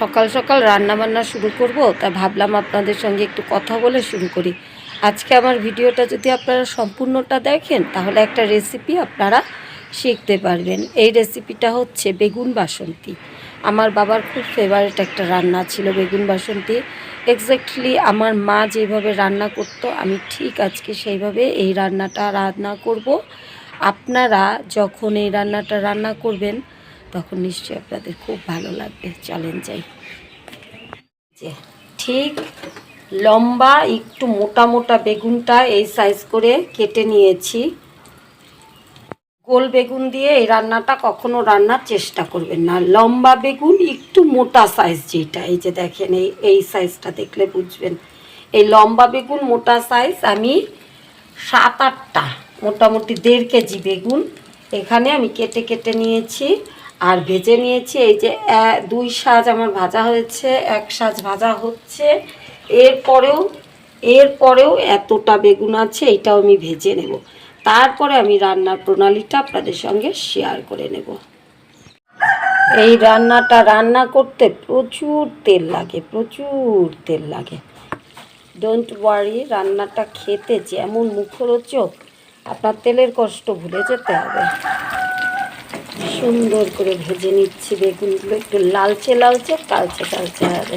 সকাল সকাল রান্না বান্না শুরু করব, তা ভাবলাম আপনাদের সঙ্গে একটু কথা বলে শুরু করি। আজকে আমার ভিডিওটা যদি আপনারা সম্পূর্ণটা দেখেন, তাহলে একটা রেসিপি আপনারা শিখতে পারবেন। এই রেসিপিটা হচ্ছে বেগুন বাসন্তী। আমার বাবার খুব ফেভারিট একটা রান্না ছিল বেগুন বাসন্তী। এক্স্যাক্টলি আমার মা যেভাবে রান্না করতো, আমি ঠিক আজকে সেইভাবে এই রান্নাটা রান্না করব। আপনারা যখন এই রান্নাটা রান্না করবেন তখন নিশ্চয়ই আপনাদের খুব ভালো লাগবে। চলেন যাই। ঠিক লম্বা, একটু মোটা মোটা বেগুনটা এই সাইজ করে কেটে নিয়েছি। গোল বেগুন দিয়ে এই রান্নাটা কখনো রান্নার চেষ্টা করবেন না। লম্বা বেগুন, একটু মোটা সাইজ যেটা, এই যে দেখেন, এই এই সাইজটা দেখলে বুঝবেন। এই লম্বা বেগুন, মোটা সাইজ আমি সাত আটটা, মোটামুটি দেড় কেজি বেগুন এখানে আমি কেটে কেটে নিয়েছি। আর ভেজে নিয়েছি এই যে দুই সাজ আমার ভাজা হয়েছে, এক সাজ ভাজা হচ্ছে। এরপরেও এরপরেও এতটা বেগুন আছে, এটাও আমি ভেজে নেব। তারপরে আমি রান্নার প্রণালীটা আপনাদের সঙ্গে শেয়ার করে নেব। এই রান্নাটা রান্না করতে প্রচুর তেল লাগে, প্রচুর তেল লাগে। ডোন্ট ওয়ারি রান্নাটা খেতে যেমন মুখরোচক, আপনার তেলের কষ্ট ভুলে যেতে হবে। সুন্দর করে ভেজে নিচ্ছি বেগুনগুলো। একটু লালচে লালচে, কালচে কালচে হবে।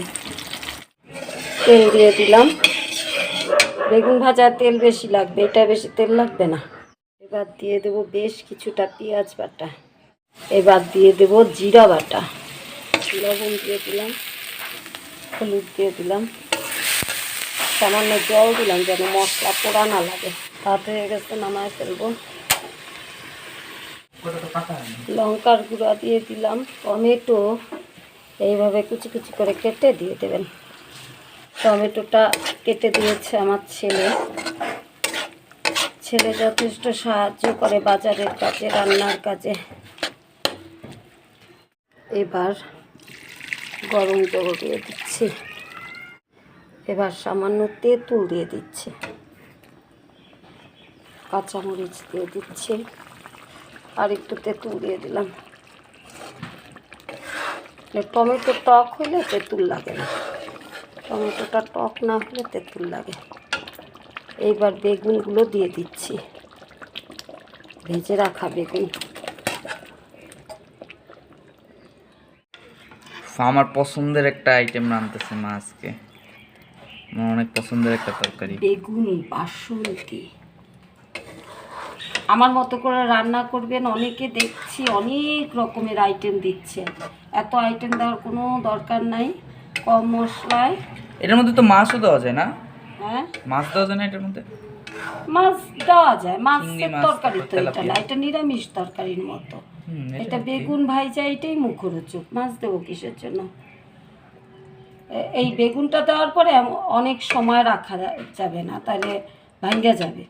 তেল দিয়ে দিলাম। বেগুন ভাজা তেল বেশি লাগবে, এটা বেশি তেল লাগবে না। এবার দিয়ে দেবো বেশ কিছুটা পেঁয়াজ বাটা। এবার দিয়ে দেবো জিরা বাটা। লবণ দিয়ে দিলাম, হলুদ দিয়ে দিলাম। সামান্য জল দিলাম যেন মশলা পোড়া না লাগে। তাতে গেছে, নামায় ফেলব। লঙ্কার গুঁড়া দিয়ে দিলাম, টমেটো, এইভাবে কুচি কুচি করে কেটে দিয়ে দেবেন। টমেটোটা কেটে দিয়েছে আমার ছেলে। ছেলে যথেষ্ট সাহায্য করে বাজারের কাজে, রান্নার কাজে। এবার গরম জল দিয়ে দিচ্ছি। এবার সামান্য তেঁতুল দিয়ে দিচ্ছি। কাঁচামরিচ দিয়ে দিচ্ছি। আর একটু তেঁতুল দিয়ে দিলাম। মানে টমেটো টক হলে তেঁতুল লাগে না। টমেটোটা টক না হলে তেঁতুল লাগে। এইবার বেগুনগুলো দিয়ে দিচ্ছি। ভেজে রাখা বেগুন। আমার পছন্দের একটা আইটেম রানতেছে মা আজকে। আমার অনেক পছন্দের একটা তরকারি। বেগুন বাসন্তী। আমার মতো করে রান্না করবেন অনেকে দেখছি অনেক রকমের আইটেম দিচ্ছে। এত আইটেম দেওয়ার কোনো দরকার নাই কম মশলায়। এটার মধ্যে তো মাছও দেওয়া যায় না? হ্যাঁ? মাছ দেওয়া যায় না এটার মধ্যে? মাছ দেওয়া যায় মাছের মাছ, তরকারি তো এটা না এটা নিরামিষ তরকারির মতো। এটা এটা বেগুন ভাইজা এটাই মুখরোচক মাছ দেবো কিসের জন্য? এই বেগুনটা দেওয়ার পরে অনেক সময় রাখা যাবে না তাহলে ভাঙ্গা যাবে।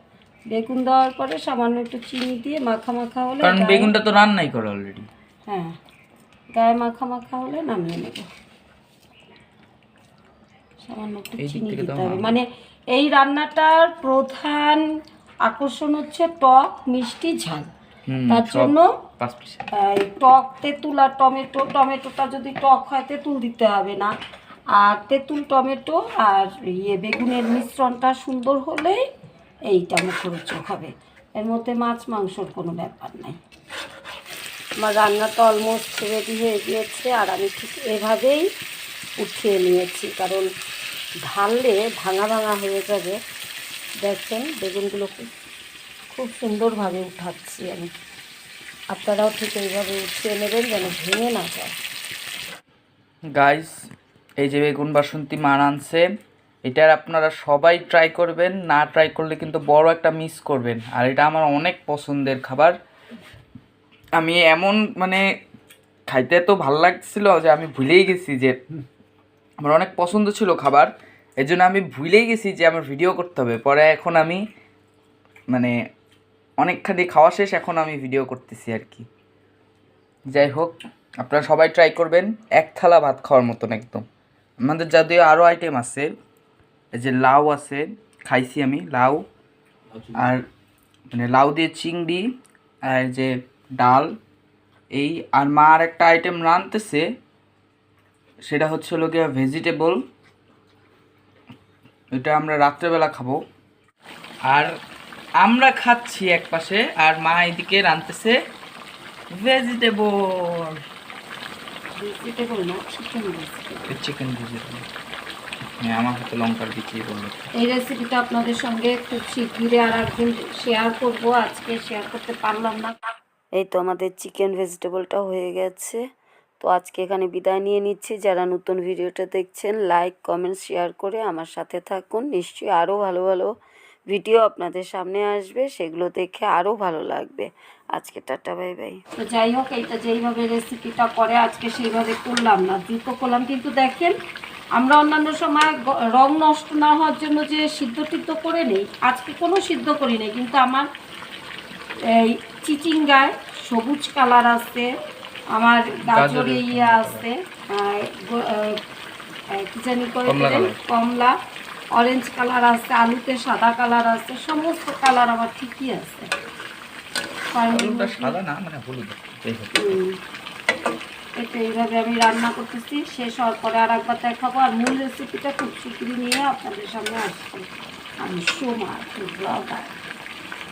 বেগুন দেওয়ার পরে সামান্য একটু চিনি দিয়ে মাখা মাখা হলে কারণ বেগুনটা তো রান্নাই করে অলরেডি হ্যাঁ গায়ে মাখা মাখা হলে নামিয়ে নেব। সামান্য একটু চিনি দিতে হবে। মানে এই রান্নাটার প্রধান আকর্ষণ হচ্ছে টক মিষ্টি ঝাল। তার জন্য টক তেঁতুল আর টমেটো টমেটোটা যদি টক হয় তেঁতুল দিতে হবে না। আর তেঁতুল টমেটো আর ইয়ে বেগুনের মিশ্রণটা সুন্দর হলেই এইটা মুখরোচক হবে এর মধ্যে মাছ মাংসর কোনো ব্যাপার নাই। আমার রান্নাটা অলমোস্ট রেডি হয়ে গিয়েছে আর আমি ঠিক এভাবেই উঠিয়ে নিয়েছি। কারণ ঢাললে ভাঙা ভাঙা হয়ে যাবে। দেখছেন বেগুনগুলো খুব সুন্দরভাবে উঠাচ্ছি আমি। আপনারাও ঠিক এইভাবে উঠিয়ে নেবেন যেন ভেঙে না যায়। গাইস এই যে বেগুন বাসন্তী মা আনছে এটার আপনারা সবাই ট্রাই করবেন, না ট্রাই করলে কিন্তু বড় একটা মিস করবেন। আর এটা আমার অনেক পছন্দের খাবার। আমি এমন মানে খাইতে তো ভালো লাগছিল যে আমি ভুলেই গেছি যে আমার অনেক পছন্দ ছিল খাবার। এর জন্য আমি ভুলেই গেছি যে আমার ভিডিও করতে হবে। পরে এখন আমি মানে অনেকখানি খাওয়া শেষ, এখন আমি ভিডিও করতেছি আর কি। যাই হোক, আপনারা সবাই ট্রাই করবেন। এক থালা ভাত খাওয়ার মতন একদম। আমাদের যদিও আরও আইটেম আছে। এই যে লাউ আছে খাইছি আমি লাউ। আর মানে লাউ দিয়ে চিংড়ি আর যে ডাল। এই আর মা আর একটা আইটেম রানতেছে সেটা হচ্ছে হলো গিয়ে ভেজিটেবল এটা আমরা রাত্রেবেলা খাব। আর আমরা খাচ্ছি এক পাশে আর মা এদিকে রাঁধতেছে ভেজিটেবল ভেজিটেবল না চিকেন ভেজিটেবল হ্যাঁ আমার হাতে লঙ্কার দিচ্ছি বলল এই রেসিপিটা আপনাদের সঙ্গে খুব শিগগিরই আর একদিন শেয়ার করব। আজকে শেয়ার করতে পারলাম না। এই তো আমাদের চিকেন ভেজিটেবলটা হয়ে গেছে। তো আজকে এখানে বিদায় নিয়ে নিচ্ছি। যারা নতুন ভিডিওটা দেখছেন লাইক কমেন্ট শেয়ার করে আমার সাথে থাকুন। নিশ্চয়ই আরও ভালো ভালো ভিডিও আপনাদের সামনে আসবে। সেগুলো দেখে আরও ভালো লাগবে। আজকে টাটা বাই বাই তো যাই হোক এইটা যেইভাবে রেসিপিটা করে আজকে সেইভাবে করলাম না। দুটো করলাম কিন্তু দেখেন আমরা অন্যান্য সময় রং নষ্ট না হওয়ার জন্য যে সিদ্ধ টিদ্ধ করে নেই আজকে কোনো সিদ্ধ করি নাই কিন্তু আমার এই চিচিঙ্গায় সবুজ কালার আছে আমার গাজরে ইয়ে আছে কি জানি করে। কমলা অরেঞ্জ কালার। আছে আলুতে সাদা কালার আছে সমস্ত কালার আমার ঠিকই আছে। সাদা না মানে হলুদ। যাই হোক এইভাবে আমি রান্না করতেছি। শেষ হওয়ার পরে আর একবার দেখাবো। আর মূল রেসিপিটা খুব শিগগিরই নিয়ে আপনাদের সামনে আসছি। আমি সোমা